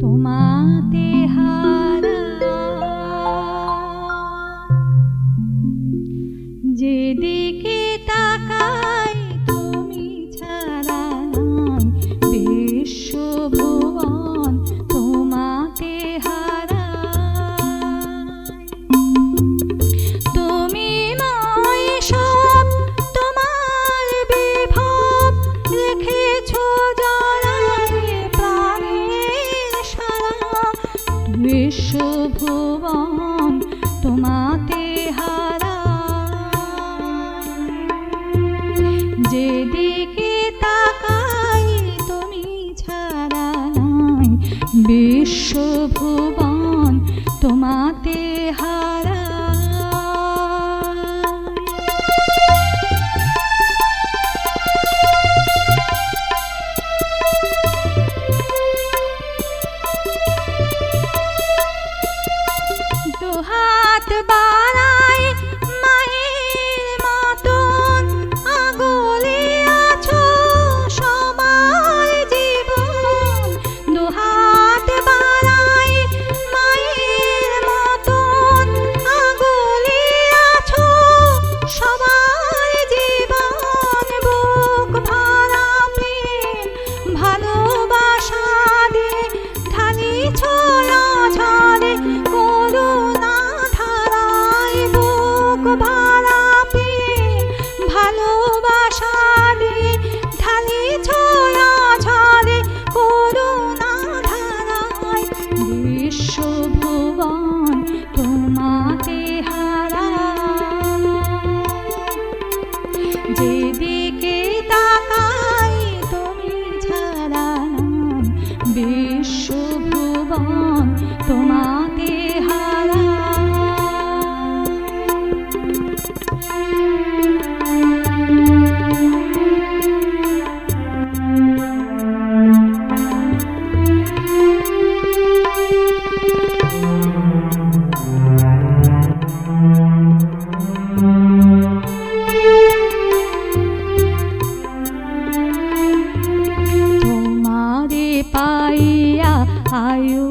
তোমাতে হা বিশ্বভুবন তোমাতে হারা যেদিকে তাকাই তুমি ছাড়া নাই বিশ্বভুবন। হাত বাড়া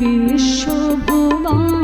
বিশ্বভুবন।